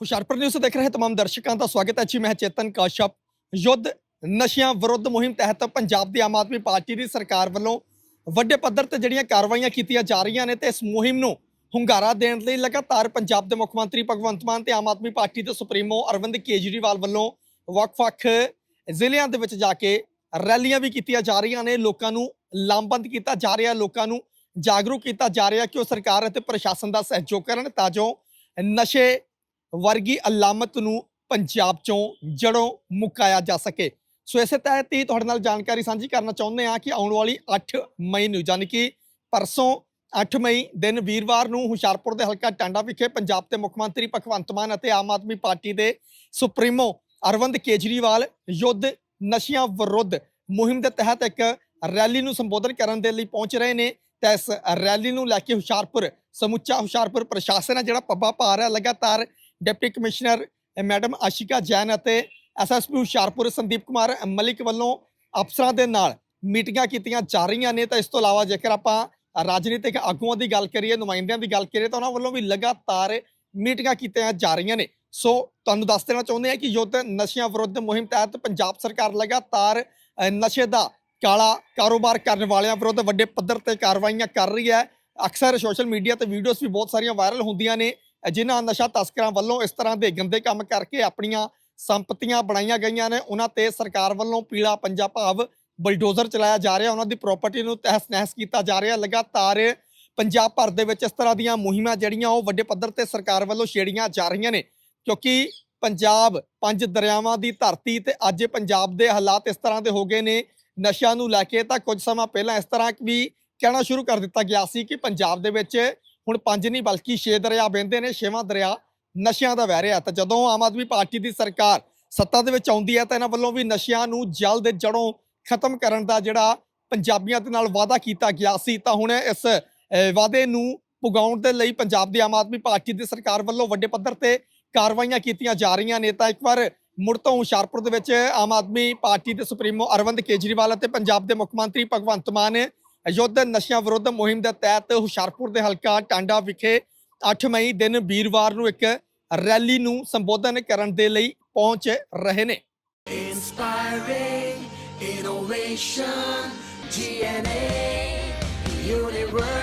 Hoshiarpur news ਦੇਖ ਰਹੇ ਤਮਾਮ ਦਰਸ਼ਕਾਂ ਦਾ ਸਵਾਗਤ ਹੈ। ਜੀ, ਮੈਂ ਚੇਤਨ ਕਾਸ਼ਪ। ਯੁੱਧ ਨਸ਼ਿਆਂ ਵਿਰੁੱਧ ਮੁਹਿੰਮ ਤਹਿਤ ਪੰਜਾਬ ਦੀ ਆਮ ਆਦਮੀ ਪਾਰਟੀ ਦੀ ਸਰਕਾਰ ਵੱਲੋਂ ਵੱਡੇ ਪੱਧਰ ਤੇ ਜਿਹੜੀਆਂ ਕਾਰਵਾਈਆਂ ਕੀਤੀਆਂ ਜਾ ਰਹੀਆਂ ਨੇ ਤੇ ਇਸ ਮੁਹਿੰਮ ਨੂੰ ਹੁੰਗਾਰਾ ਦੇਣ ਲਈ ਲਗਾਤਾਰ ਪੰਜਾਬ ਦੇ ਮੁੱਖ ਮੰਤਰੀ ਭਗਵੰਤ ਮਾਨ ਤੇ ਆਮ ਆਦਮੀ ਪਾਰਟੀ ਦੇ ਸੁਪਰੀਮੋ ਅਰਵਿੰਦ ਕੇਜਰੀਵਾਲ ਵੱਲੋਂ ਵੱਖ-ਵੱਖ ਜ਼ਿਲ੍ਹਿਆਂ ਦੇ ਵਿੱਚ ਜਾ ਕੇ ਰੈਲੀਆਂ ਵੀ ਕੀਤੀਆਂ ਜਾ ਰਹੀਆਂ ਨੇ। ਲੋਕਾਂ ਨੂੰ ਲਾਮਬੰਦ ਕੀਤਾ ਜਾ ਰਿਹਾ, ਲੋਕਾਂ ਨੂੰ ਜਾਗਰੂਕ ਕੀਤਾ ਜਾ ਰਿਹਾ ਕਿ ਉਹ ਸਰਕਾਰ ਅਤੇ ਪ੍ਰਸ਼ਾਸਨ ਦਾ ਸਹਿਯੋਗ ਕਰਨ ਤਾਂ ਜੋ ਨਸ਼ੇ ਵਰਗੀ ਅਲਾਮਤ ਨੂੰ ਪੰਜਾਬ ਚੋਂ ਜੜੋਂ ਮੁਕਾਇਆ ਜਾ ਸਕੇ। ਸੋ ਇਸੇ ਤਹਿਤ ਹੀ ਤੁਹਾਡੇ ਨਾਲ ਜਾਣਕਾਰੀ ਸਾਂਝੀ ਕਰਨਾ ਚਾਹੁੰਦੇ ਹਾਂ ਕਿ ਆਉਣ ਵਾਲੀ 8 ਮਈ ਨੂੰ, ਯਾਨੀ ਕਿ ਪਰਸੋਂ 8 ਮਈ ਦਿਨ ਵੀਰਵਾਰ ਨੂੰ ਹੁਸ਼ਿਆਰਪੁਰ ਦੇ ਹਲਕਾ ਟਾਂਡਾ ਵਿਖੇ ਪੰਜਾਬ ਦੇ ਮੁੱਖ ਮੰਤਰੀ ਭਗਵੰਤ ਮਾਨ ਅਤੇ ਆਮ ਆਦਮੀ ਪਾਰਟੀ ਦੇ ਸੁਪਰੀਮੋ ਅਰਵਿੰਦ ਕੇਜਰੀਵਾਲ ਯੁੱਧ ਨਸ਼ਿਆਂ ਵਿਰੁੱਧ ਮੁਹਿੰਮ ਦੇ ਤਹਿਤ ਇੱਕ ਰੈਲੀ ਨੂੰ ਸੰਬੋਧਨ ਕਰਨ ਦੇ ਲਈ ਪਹੁੰਚ ਰਹੇ ਨੇ। ਤਾਂ ਇਸ ਰੈਲੀ ਨੂੰ ਲੈ ਕੇ ਹੁਸ਼ਿਆਰਪੁਰ ਸਮੁੱਚਾ ਹੁਸ਼ਿਆਰਪੁਰ ਪ੍ਰਸ਼ਾਸਨ ਹੈ, ਜਿਹੜਾ ਪੱਬਾ ਭਾਰ ਹੈ, ਲਗਾਤਾਰ deputy commissioner madam Ashika Jain ਅਤੇ ਐਸਐਸਪੀ ਹੁਸ਼ਿਆਰਪੁਰ ਸੰਦੀਪ ਕੁਮਾਰ ਮਲਿਕ ਵੱਲੋਂ ਅਫਸਰਾਂ ਦੇ ਨਾਲ ਮੀਟਿੰਗਾਂ ਕੀਤੀਆਂ ਜਾ ਰਹੀਆਂ ਨੇ। ਤਾਂ ਇਸ ਤੋਂ ਇਲਾਵਾ ਜੇਕਰ ਆਪਾਂ ਰਾਜਨੀਤਿਕ ਆਗੂਆਂ ਦੀ ਗੱਲ ਕਰੀਏ, ਨੁਮਾਇੰਦਿਆਂ ਦੀ ਗੱਲ ਕਰੀਏ, ਤਾਂ ਉਹਨਾਂ ਵੱਲੋਂ ਵੀ ਲਗਾਤਾਰ ਮੀਟਿੰਗਾਂ ਕੀਤੀਆਂ ਜਾ ਰਹੀਆਂ ਨੇ। ਸੋ ਤੁਹਾਨੂੰ ਦੱਸ ਦੇਣਾ ਚਾਹੁੰਦੇ ਹਾਂ ਕਿ ਯੁੱਧ ਨਸ਼ਿਆਂ ਵਿਰੁੱਧ ਮੁਹਿੰਮ ਤਹਿਤ ਪੰਜਾਬ ਸਰਕਾਰ ਲਗਾਤਾਰ ਨਸ਼ੇ ਦਾ ਕਾਲਾ ਕਾਰੋਬਾਰ ਕਰਨ ਵਾਲਿਆਂ ਵਿਰੁੱਧ ਵੱਡੇ ਪੱਧਰ ਤੇ ਕਾਰਵਾਈਆਂ ਕਰ ਰਹੀ ਹੈ। ਅਕਸਰ ਸੋਸ਼ਲ ਮੀਡੀਆ ਤੇ ਵੀਡੀਓਜ਼ ਵੀ ਬਹੁਤ ਸਾਰੀਆਂ ਵਾਇਰਲ ਹੁੰਦੀਆਂ ਨੇ। ਜਿਨ੍ਹਾਂ ਨਸ਼ਾ ਤਸਕਰਾਂ ਵੱਲੋਂ ਇਸ ਤਰ੍ਹਾਂ ਦੇ ਗੰਦੇ ਕੰਮ ਕਰਕੇ ਆਪਣੀਆਂ ਸੰਪਤੀਆਂ ਬਣਾਈਆਂ ਗਈਆਂ ਨੇ, ਉਹਨਾਂ ਤੇ ਸਰਕਾਰ ਵੱਲੋਂ ਪੀਲਾ ਪੰਜਾ ਭਾਵ ਬਲਡੋਜ਼ਰ ਚਲਾਇਆ ਜਾ ਰਿਹਾ, ਉਹਨਾਂ ਦੀ ਪ੍ਰਾਪਰਟੀ ਨੂੰ ਤਹਿਸ ਨਹਿਸ ਕੀਤਾ ਜਾ ਰਿਹਾ, ਲਗਾਤਾਰ ਪੰਜਾਬ ਭਰ ਦੇ ਵਿੱਚ ਇਸ ਤਰ੍ਹਾਂ ਦੀਆਂ ਮੁਹਿੰਮਾਂ ਜਿਹੜੀਆਂ ਉਹ ਵੱਡੇ ਪੱਧਰ ਤੇ ਸਰਕਾਰ ਵੱਲੋਂ ਛੇੜੀਆਂ ਜਾ ਰਹੀਆਂ ਨੇ, ਕਿਉਂਕਿ ਪੰਜਾਬ ਪੰਜ ਦਰਿਆਵਾਂ ਦੀ ਧਰਤੀ ਤੇ ਅੱਜ ਪੰਜਾਬ ਦੇ ਹਾਲਾਤ ਇਸ ਤਰ੍ਹਾਂ ਦੇ ਹੋ ਗਏ ਨੇ, ਨਸ਼ਿਆਂ ਨੂੰ ਲੈ ਕੇ ਤਾਂ ਕੁਝ ਸਮਾਂ ਪਹਿਲਾਂ ਇਸ ਤਰ੍ਹਾਂ ਵੀ ਕਹਿਣਾ ਸ਼ੁਰੂ ਕਰ ਦਿੱਤਾ ਗਿਆ ਸੀ ਕਿ ਪੰਜਾਬ ਦੇ ਵਿੱਚ ਹੁਣ ਪੰਜ ਨਹੀਂ, ਬਲਕਿ ਛੇ ਦਰਿਆ ਵਹਿੰਦੇ ਨੇ, ਛੇਵਾਂ ਦਰਿਆ ਨਸ਼ਿਆਂ ਦਾ ਵਹਿ ਰਿਹਾ। ਤਾਂ ਜਦੋਂ ਆਮ ਆਦਮੀ ਪਾਰਟੀ ਦੀ ਸਰਕਾਰ ਸੱਤਾ ਦੇ ਵਿੱਚ ਆਉਂਦੀ ਹੈ, ਤਾਂ ਇਹਨਾਂ ਵੱਲੋਂ ਵੀ ਨਸ਼ਿਆਂ ਨੂੰ ਜਲਦ ਜੜੋਂ ਖਤਮ ਕਰਨ ਦਾ ਜਿਹੜਾ ਪੰਜਾਬੀਆਂ ਦੇ ਨਾਲ ਵਾਅਦਾ ਕੀਤਾ ਗਿਆ ਸੀ। ਤਾਂ ਹੁਣ ਇਸ ਵਾਅਦੇ ਨੂੰ ਪੁਗਾਉਣ ਦੇ ਲਈ ਪੰਜਾਬ ਦੀ ਆਮ ਆਦਮੀ ਪਾਰਟੀ ਦੀ ਸਰਕਾਰ ਵੱਲੋਂ ਵੱਡੇ ਪੱਧਰ ਤੇ ਕਾਰਵਾਈਆਂ ਕੀਤੀਆਂ ਜਾ ਰਹੀਆਂ ਨੇ। ਤਾਂ ਇੱਕ ਵਾਰ ਮੁੜ ਤੋਂ ਹੁਸ਼ਿਆਰਪੁਰ ਦੇ ਵਿੱਚ ਆਮ ਆਦਮੀ ਪਾਰਟੀ ਦੇ ਸੁਪਰੀਮੋ ਅਰਵਿੰਦ ਕੇਜਰੀਵਾਲ ਅਤੇ ਪੰਜਾਬ ਦੇ ਮੁੱਖ ਮੰਤਰੀ ਭਗਵੰਤ ਮਾਨ ਯੁੱਧ ਨਸ਼ਿਆਂ ਵਿਰੁੱਧ ਮੁਹਿੰਮ ਦੇ ਤਹਿਤ ਹੁਸ਼ਿਆਰਪੁਰ ਦੇ ਹਲਕਾ ਟਾਂਡਾ ਵਿਖੇ 8 ਮਈ ਦਿਨ ਵੀਰਵਾਰ ਨੂੰ ਇੱਕ ਰੈਲੀ ਨੂੰ ਸੰਬੋਧਨ ਕਰਨ ਦੇ ਲਈ ਪਹੁੰਚ ਰਹੇ ਨੇ Inspiring innovation, GNA University.